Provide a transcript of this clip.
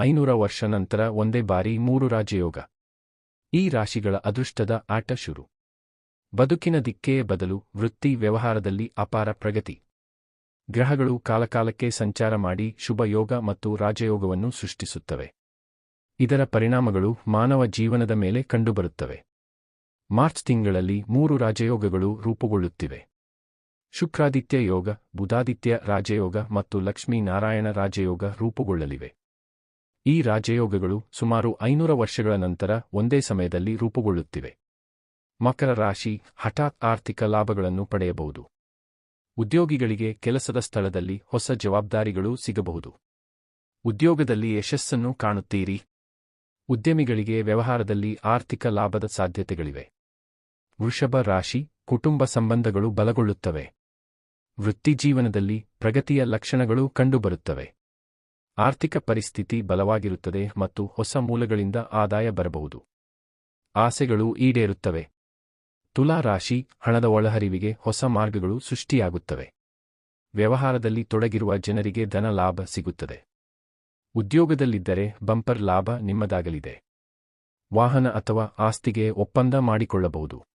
ಐನೂರ ವರ್ಷ ನಂತರ ಒಂದೇ ಬಾರಿ ಮೂರು ರಾಜಯೋಗ. ಈ ರಾಶಿಗಳ ಅದೃಷ್ಟದ ಆಟ ಶುರು. ಬದುಕಿನ ದಿಕ್ಕೇ ಬದಲು ವೃತ್ತಿ ವ್ಯವಹಾರದಲ್ಲಿ ಅಪಾರ ಪ್ರಗತಿ. ಗ್ರಹಗಳು ಕಾಲಕಾಲಕ್ಕೆ ಸಂಚಾರ ಮಾಡಿ ಶುಭ ಯೋಗ ಮತ್ತು ರಾಜಯೋಗವನ್ನು ಸೃಷ್ಟಿಸುತ್ತವೆ. ಇದರ ಪರಿಣಾಮಗಳು ಮಾನವ ಜೀವನದ ಮೇಲೆ ಕಂಡುಬರುತ್ತವೆ. ಮಾರ್ಚ್ ತಿಂಗಳಲ್ಲಿ ಮೂರು ರಾಜಯೋಗಗಳು ರೂಪುಗೊಳ್ಳುತ್ತಿವೆ. ಶುಕ್ರಾದಿತ್ಯ ಯೋಗ, ಬುಧಾದಿತ್ಯ ರಾಜಯೋಗ ಮತ್ತು ಲಕ್ಷ್ಮೀನಾರಾಯಣ ರಾಜಯೋಗ ರೂಪುಗೊಳ್ಳಲಿವೆ. ಈ ರಾಜಯೋಗಗಳು ಸುಮಾರು ಐನೂರ ವರ್ಷಗಳ ನಂತರ ಒಂದೇ ಸಮಯದಲ್ಲಿ ರೂಪುಗೊಳ್ಳುತ್ತಿವೆ. ಮಕರ ರಾಶಿ ಹಠಾತ್ ಆರ್ಥಿಕ ಲಾಭಗಳನ್ನು ಪಡೆಯಬಹುದು. ಉದ್ಯೋಗಿಗಳಿಗೆ ಕೆಲಸದ ಸ್ಥಳದಲ್ಲಿ ಹೊಸ ಜವಾಬ್ದಾರಿಗಳು ಸಿಗಬಹುದು. ಉದ್ಯೋಗದಲ್ಲಿ ಯಶಸ್ಸನ್ನು ಕಾಣುತ್ತೀರಿ. ಉದ್ಯಮಿಗಳಿಗೆ ವ್ಯವಹಾರದಲ್ಲಿ ಆರ್ಥಿಕ ಲಾಭದ ಸಾಧ್ಯತೆಗಳಿವೆ. ವೃಷಭ ರಾಶಿ ಕುಟುಂಬ ಸಂಬಂಧಗಳು ಬಲಗೊಳ್ಳುತ್ತವೆ. ವೃತ್ತಿಜೀವನದಲ್ಲಿ ಪ್ರಗತಿಯ ಲಕ್ಷಣಗಳು ಕಂಡುಬರುತ್ತವೆ. ಆರ್ಥಿಕ ಪರಿಸ್ಥಿತಿ ಬಲವಾಗಿರುತ್ತದೆ ಮತ್ತು ಹೊಸ ಮೂಲಗಳಿಂದ ಆದಾಯ ಬರಬಹುದು. ಆಸೆಗಳು ಈಡೇರುತ್ತವೆ. ತುಲಾ ರಾಶಿ ಹಣದ ಒಳಹರಿವಿಗೆ ಹೊಸ ಮಾರ್ಗಗಳು ಸೃಷ್ಟಿಯಾಗುತ್ತವೆ. ವ್ಯವಹಾರದಲ್ಲಿ ತೊಡಗಿರುವ ಜನರಿಗೆ ಧನ ಲಾಭ ಸಿಗುತ್ತದೆ. ಉದ್ಯೋಗದಲ್ಲಿದ್ದರೆ ಬಂಪರ್ ಲಾಭ ನಿಮ್ಮದಾಗಲಿದೆ. ವಾಹನ ಅಥವಾ ಆಸ್ತಿಗೆ ಒಪ್ಪಂದ ಮಾಡಿಕೊಳ್ಳಬಹುದು.